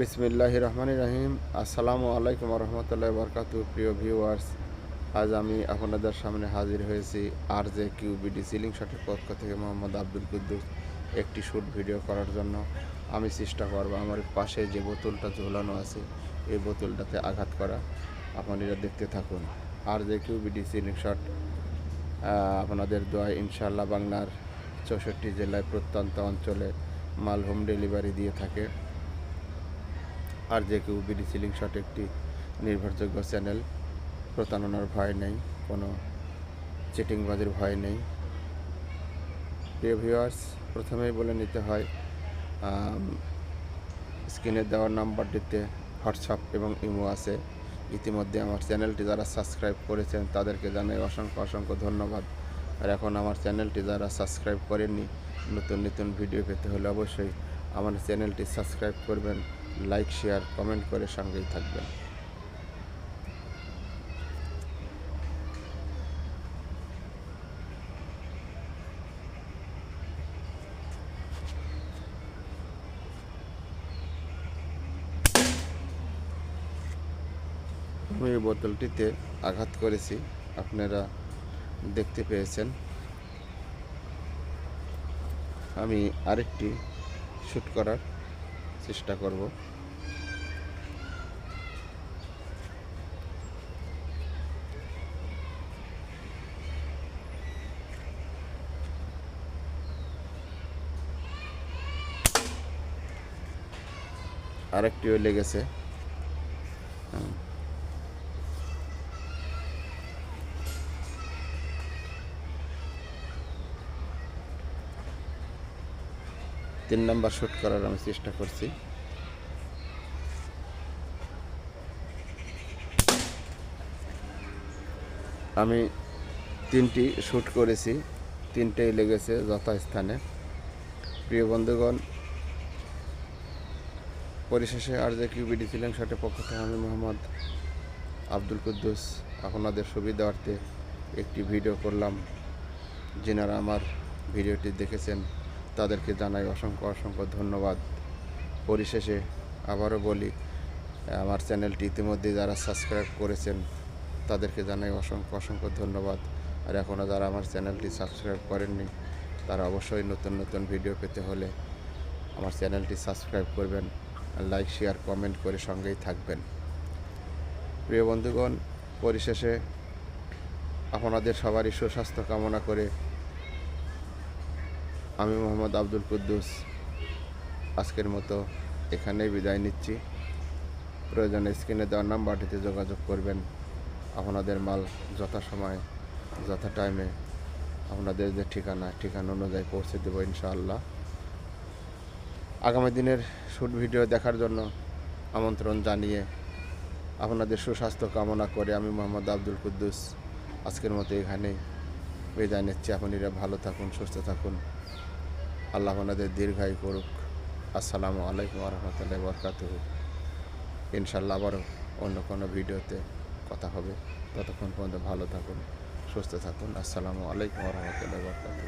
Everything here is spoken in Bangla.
বিসমিল্লাহ রহমান রহিম। আসসালামু আলাইকুম রহমতুল্লাহ বরকাতু প্রিয় ভিউয়ার্স। আজ আমি আপনাদের সামনে হাজির হয়েছি আর জে কিউবিডি সিলিং শটের পক্ষ থেকে মোহাম্মদ আব্দুল কুদ্দুস একটি শ্যুট ভিডিও করার জন্য। আমি চেষ্টা করব আমার পাশে যে বোতলটা ঝোলানো আছে, এই বোতলটাতে আঘাত করা। আপনারা দেখতে থাকুন। আর জে কিউবিডি সিলিং শট আপনাদের দোয়া ইনশাআল্লাহ বাংলার চৌষট্টি জেলায় প্রত্যন্ত অঞ্চলে মাল হোম ডেলিভারি দিয়ে থাকে। আর যে কেউ বিডি সিলিং শট একটি নির্ভরযোগ্য চ্যানেল। প্রতারণার ভয় নেই, কোনো চিটিংবাজির ভয় নেই। প্রিয় ভিউয়ার্স, প্রথমেই বলে নিতে হয় স্ক্রিনে দেওয়ার নাম্বারটিতে হোয়াটসঅ্যাপ এবং ইমো আছে। ইতিমধ্যে আমার চ্যানেলটি যারা সাবস্ক্রাইব করেছেন তাদেরকে জানাই অসংখ্য অসংখ্য ধন্যবাদ। আর এখন আমার চ্যানেলটি যারা সাবস্ক্রাইব করেননি, নতুন নতুন ভিডিও পেতে হলে অবশ্যই আমার চ্যানেলটি সাবস্ক্রাইব করবেন। লাইক, শেয়ার, কমেন্ট করে সঙ্গেই থাকবেন। আমি এই বোতলটিতে আঘাত করেছি, আপনারা দেখতে পেয়েছেন। আমি আরেকটি শ্যুট করার চেষ্টা করব। আরেকটিও লেগেছে। তিন নাম্বার শ্যুট করার আমি চেষ্টা করছি। আমি তিনটি শ্যুট করেছি, তিনটেই লেগেছে যথাস্থানে। প্রিয় বন্ধুগণ পরিশেষে আর যে কিউবিডি ছিলেন সেটা পক্ষ থেকে আমি মোহাম্মদ আব্দুল কুদ্দুস আপনাদের সুবিধার্থে একটি ভিডিও করলাম। যিনারা আমার ভিডিওটি দেখেছেন, তাদেরকে জানাই অসংখ্য অসংখ্য ধন্যবাদ। পরিশেষে আবারও বলি, আমার চ্যানেলটি ইতিমধ্যে যারা সাবস্ক্রাইব করেছেন, তাদেরকে জানাই অসংখ্য অসংখ্য ধন্যবাদ। আর এখনও যারা আমার চ্যানেলটি সাবস্ক্রাইব করেননি, তারা অবশ্যই নতুন নতুন ভিডিও পেতে হলে আমার চ্যানেলটি সাবস্ক্রাইব করবেন। লাইক শেয়ার কমেন্ট করে সঙ্গেই থাকবেন। প্রিয় বন্ধুগণ, পরিশেষে আপনাদের সবারই সুস্বাস্থ্য কামনা করে আমি মোহাম্মদ আব্দুল কুদ্দুস আজকের মতো এখানেই বিদায় নিচ্ছি। প্রয়োজনে স্ক্রিনে দেওয়ার নাম্বারটিতে যোগাযোগ করবেন। আপনাদের মাল যথাসময়ে যথা টাইমে আপনাদের যে ঠিকানা ঠিকানা অনুযায়ী পৌঁছে দেবো ইনশাআল্লাহ। আগামী দিনের শ্যুট ভিডিও দেখার জন্য আমন্ত্রণ জানিয়ে আপনাদের সুস্বাস্থ্য কামনা করে আমি মোহাম্মদ আব্দুল কুদ্দুস। আজকের মতো এখানেই বিদায় নিচ্ছি। আপনারা ভালো থাকুন, সুস্থ থাকুন। আল্লাহ আপনাদের দীর্ঘায়ু করুক। আসসালামু আলাইকুম রহমতুল্লাহ বরকাত ইনশাল্লাহ আবারও অন্য কোনো ভিডিওতে কথা হবে। ততক্ষণ পর্যন্ত ভালো থাকুন, সুস্থ থাকুন। আসসালামু আলাইকুম রহমতুল্লাহ বরকাত